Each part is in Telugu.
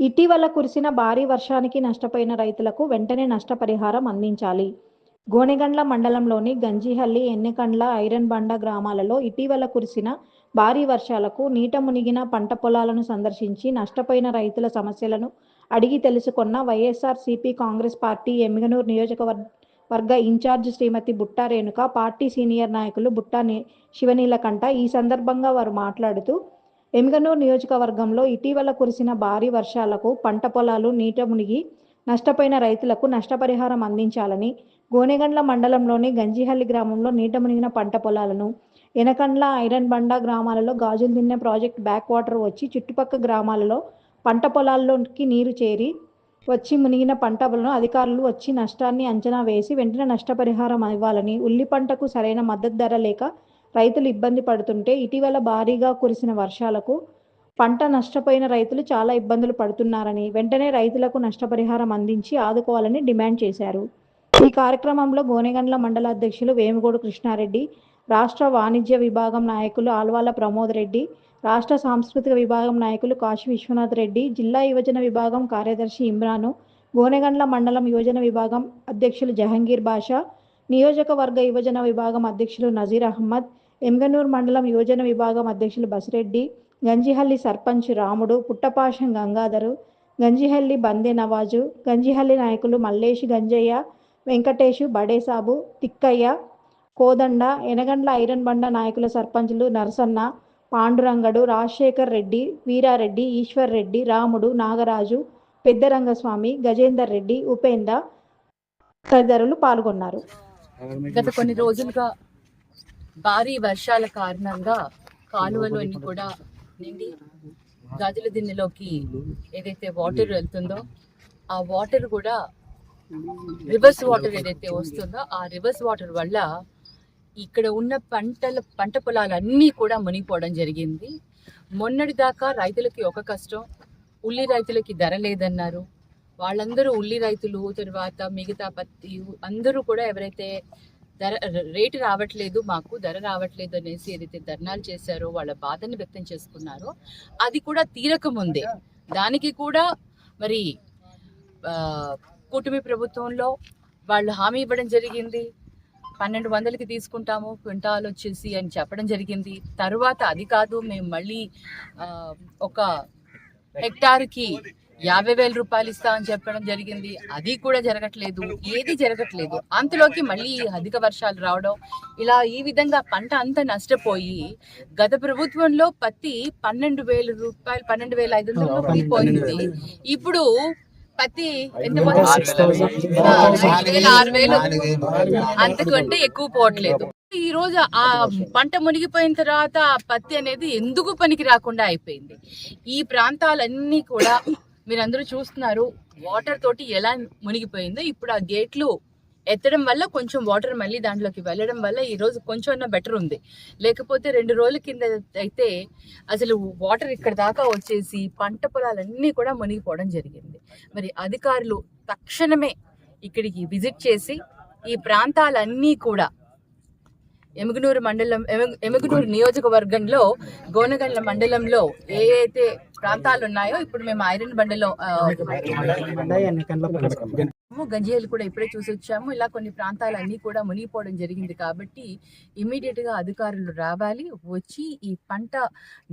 ఇటీవల కురిసిన భారీ వర్షానికి నష్టపోయిన రైతులకు వెంటనే నష్టపరిహారం అందించాలి. గోనెగండ్ల మండలంలోని గంజిహల్లి ఎన్నెకండ్ల ఐరన్ బండ గ్రామాలలో ఇటీవల కురిసిన భారీ వర్షాలకు నీట మునిగిన పంట పొలాలను సందర్శించి నష్టపోయిన రైతుల సమస్యలను అడిగి తెలుసుకున్న వైఎస్ఆర్ సిపి కాంగ్రెస్ పార్టీ ఎమ్మిగనూరు నియోజకవర్గ వర్గ ఇన్ఛార్జ్ శ్రీమతి బుట్టా రేణుక పార్టీ సీనియర్ నాయకులు బుట్టా శివనీలకంఠ ఈ సందర్భంగా వారు మాట్లాడుతూ ఎమ్మిగనూరు నియోజకవర్గంలో ఇటీవల కురిసిన భారీ వర్షాలకు పంట పొలాలు నీట మునిగి నష్టపోయిన రైతులకు నష్టపరిహారం అందించాలని గోనెగండ్ల మండలంలోని గంజిహల్లి గ్రామంలో నీట మునిగిన పంట పొలాలను ఎనకండ్ల ఐరన్ బండ గ్రామాలలో గాజులు తిన్నె ప్రాజెక్ట్ బ్యాక్ వాటర్ వచ్చి చుట్టుపక్క గ్రామాలలో పంట పొలాల్లోకి నీరు చేరి వచ్చి మునిగిన పంట అధికారులు వచ్చి నష్టాన్ని అంచనా వేసి వెంటనే నష్టపరిహారం ఇవ్వాలని ఉల్లి పంటకు సరైన మద్దతు ధర లేక రైతులు ఇబ్బంది పడుతుంటే ఇటీవల భారీగా కురిసిన వర్షాలకు పంట నష్టపోయిన రైతులు చాలా ఇబ్బందులు పడుతున్నారని వెంటనే రైతులకు నష్టపరిహారం అందించి ఆదుకోవాలని డిమాండ్ చేశారు. ఈ కార్యక్రమంలో గోనెగండ్ల మండల అధ్యక్షులు వేమిగోడు కృష్ణారెడ్డి రాష్ట్ర వాణిజ్య విభాగం నాయకులు ఆల్వాల ప్రమోద్ రెడ్డి రాష్ట్ర సాంస్కృతిక విభాగం నాయకులు కాశీ విశ్వనాథ్ రెడ్డి జిల్లా యువజన విభాగం కార్యదర్శి ఇమ్రాను గోనెగండ్ల మండలం యువజన విభాగం అధ్యక్షులు జహంగీర్ బాషా నియోజకవర్గ యువజన విభాగం అధ్యక్షులు నజీర్ అహ్మద్ ఎమ్గనూర్ మండలం యువజన విభాగం అధ్యక్షులు బసిరెడ్డి గంజిహల్లి సర్పంచ్ రాముడు పుట్టపాషం గంగాధరు గంజిహల్లి బందే నవాజు గంజిహల్లి నాయకులు మల్లేష్ గంజయ్య వెంకటేషు బడేసాబు తిక్కయ్య కోదండ ఎనగండ్ల ఐరన్ బండ నాయకుల సర్పంచులు నరసన్న పాండురంగడు రాజశేఖర్ రెడ్డి వీరారెడ్డి ఈశ్వర్ రెడ్డి రాముడు నాగరాజు పెద్దరంగస్వామి గజేందర్ రెడ్డి ఉపేంద్ర తదితరులు పాల్గొన్నారు. గత కొన్ని రోజులుగా భారీ వర్షాల కారణంగా కాలువలోని కూడా నిండి గదుల దిన్నెలోకి ఏదైతే వాటర్ వెళ్తుందో ఆ వాటర్ కూడా రివర్స్ వాటర్ ఏదైతే వస్తుందో ఆ రివర్స్ వాటర్ వల్ల ఇక్కడ ఉన్న పంటల పంట పొలాలన్నీ కూడా మునిగిపోవడం జరిగింది. మొన్నటి దాకా రైతులకి ఒక కష్టం ఉల్లి రైతులకి ధర లేదన్నారు. వాళ్ళందరూ ఉల్లి రైతులు తర్వాత మిగతా పత్తి అందరూ కూడా ఎవరైతే ధర రేటు రావట్లేదు మాకు ధర రావట్లేదు అనేసి ఏదైతే ధర్నాలు చేశారో వాళ్ళ బాధను వ్యక్తం చేసుకున్నారో అది కూడా తీరకముందే. దానికి కూడా మరి ఆ, కూటమి ప్రభుత్వంలో వాళ్ళు హామీ ఇవ్వడం జరిగింది. పన్నెండు వందలకి తీసుకుంటాము క్వింటాల్ వచ్చేసి అని చెప్పడం జరిగింది. తర్వాత అది కాదు మేము మళ్ళీ ఒక హెక్టార్కి యాభై వేల రూపాయలు ఇస్తామని చెప్పడం జరిగింది. అది కూడా జరగట్లేదు. ఏది జరగట్లేదు. అంతలోకి మళ్ళీ అధిక వర్షాలు రావడం ఇలా ఈ విధంగా పంట అంతా నష్టపోయి గత ప్రభుత్వంలో పత్తి పన్నెండు వేల రూపాయలు పన్నెండు వేల ఐదు వందలు పోయింది. ఇప్పుడు పత్తి ఎంత ఆరు వేలు. అంతకంటే ఎక్కువ పోవట్లేదు. ఈ రోజు ఆ పంట మునిగిపోయిన తర్వాత ఆ పత్తి అనేది ఎందుకు పనికి రాకుండా అయిపోయింది? ఈ ప్రాంతాలన్నీ కూడా మీరందరూ చూస్తున్నారు వాటర్ తోటి ఎలా మునిగిపోయిందో. ఇప్పుడు ఆ గేట్లు ఎత్తడం వల్ల కొంచెం వాటర్ మళ్ళీ దాంట్లోకి వెళ్ళడం వల్ల ఈ రోజు కొంచెం బెటర్ ఉంది. లేకపోతే రెండు రోజుల కింద అయితే అసలు వాటర్ ఇక్కడ దాకా వచ్చేసి పంట పొలాలన్నీ కూడా మునిగిపోవడం జరిగింది. మరి అధికారులు తక్షణమే ఇక్కడికి విజిట్ చేసి ఈ ప్రాంతాలన్నీ కూడా ఎముగునూరు మండలం ఎమగనూరు ఎముగునూరు నియోజకవర్గంలో గోనగండ్ల మండలంలో ఏ అయితే ప్రాంతాలు ఉన్నాయో ఇప్పుడు మేము ఐరన్ బండలో ఆ, గంజేలు కూడా ఇప్పుడే చూసి వచ్చాము. ఇలా కొన్ని ప్రాంతాలన్నీ కూడా మునిగిపోవడం జరిగింది కాబట్టి ఇమీడియట్గా అధికారులు రావాలి. వచ్చి ఈ పంట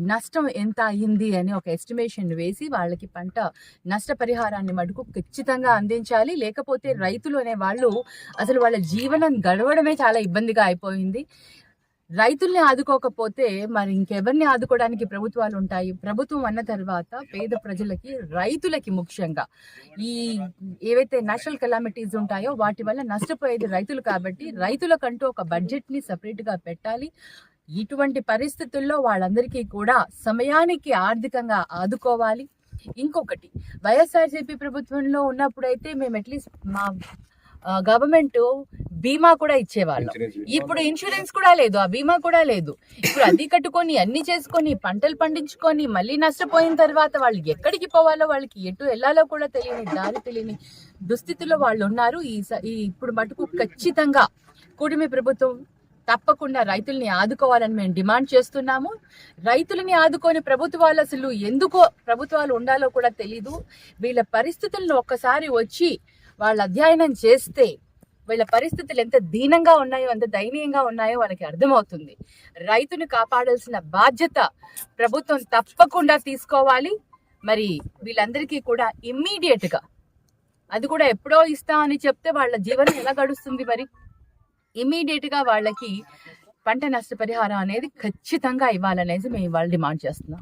నష్టం ఎంత అయింది అని ఒక ఎస్టిమేషన్ వేసి వాళ్ళకి పంట నష్టపరిహారాన్ని మటుకు ఖచ్చితంగా అందించాలి. లేకపోతే రైతులు అనే వాళ్ళు అసలు వాళ్ళ జీవనం గడవడమే చాలా ఇబ్బందిగా అయిపోయింది. రైతుల్ని ఆదుకోకపోతే మరి ఇంకెవరిని ఆదుకోవడానికి ప్రభుత్వాలు ఉంటాయి ప్రభుత్వం అన్న తర్వాత పేద ప్రజలకి రైతులకి ముఖ్యంగా ఈ ఏవైతే నేషనల్ కెలామిటీస్ ఉంటాయో వాటి వల్ల నష్టపోయేది రైతులు కాబట్టి రైతులకంటూ ఒక బడ్జెట్ని సపరేట్గా పెట్టాలి. ఇటువంటి పరిస్థితుల్లో వాళ్ళందరికీ కూడా సమయానికి ఆర్థికంగా ఆదుకోవాలి. ఇంకొకటి వైఎస్ఆర్సీపీ ప్రభుత్వంలో ఉన్నప్పుడైతే మేము అట్లీస్ట్ మా గవర్నమెంట్ బీమా కూడా ఇచ్చేవాళ్ళం. ఇప్పుడు ఇన్సూరెన్స్ కూడా లేదు ఆ బీమా కూడా లేదు. ఇప్పుడు అది కట్టుకొని అన్ని చేసుకొని పంటలు పండించుకొని మళ్ళీ నష్టపోయిన తర్వాత వాళ్ళు ఎక్కడికి పోవాలో వాళ్ళకి ఎటు వెళ్ళాలో కూడా తెలియని దారి తెలియని దుస్థితిలో వాళ్ళు ఉన్నారు. ఈ ఇప్పుడు మటుకు ఖచ్చితంగా కూటమి ప్రభుత్వం తప్పకుండా రైతుల్ని ఆదుకోవాలని మేము డిమాండ్ చేస్తున్నాము. రైతులని ఆదుకొని ప్రభుత్వాలు అసలు ఎందుకో ప్రభుత్వాలు ఉండాలో కూడా తెలీదు. వీళ్ళ పరిస్థితులను ఒక్కసారి వచ్చి వాళ్ళు అధ్యయనం చేస్తే వీళ్ళ పరిస్థితులు ఎంత దీనంగా ఉన్నాయో ఎంత దయనీయంగా ఉన్నాయో వాళ్ళకి అర్థమవుతుంది. రైతును కాపాడాల్సిన బాధ్యత ప్రభుత్వం తప్పకుండా తీసుకోవాలి. మరి వీళ్ళందరికీ కూడా ఇమ్మీడియట్గా అది కూడా ఎప్పుడో ఇస్తా అని చెప్తే వాళ్ళ జీవనం ఎలా గడుస్తుంది మరి? ఇమ్మీడియట్గా వాళ్ళకి పంట నష్టపరిహారం అనేది ఖచ్చితంగా ఇవ్వాలనేసి మేము ఇవాళ డిమాండ్ చేస్తున్నాం.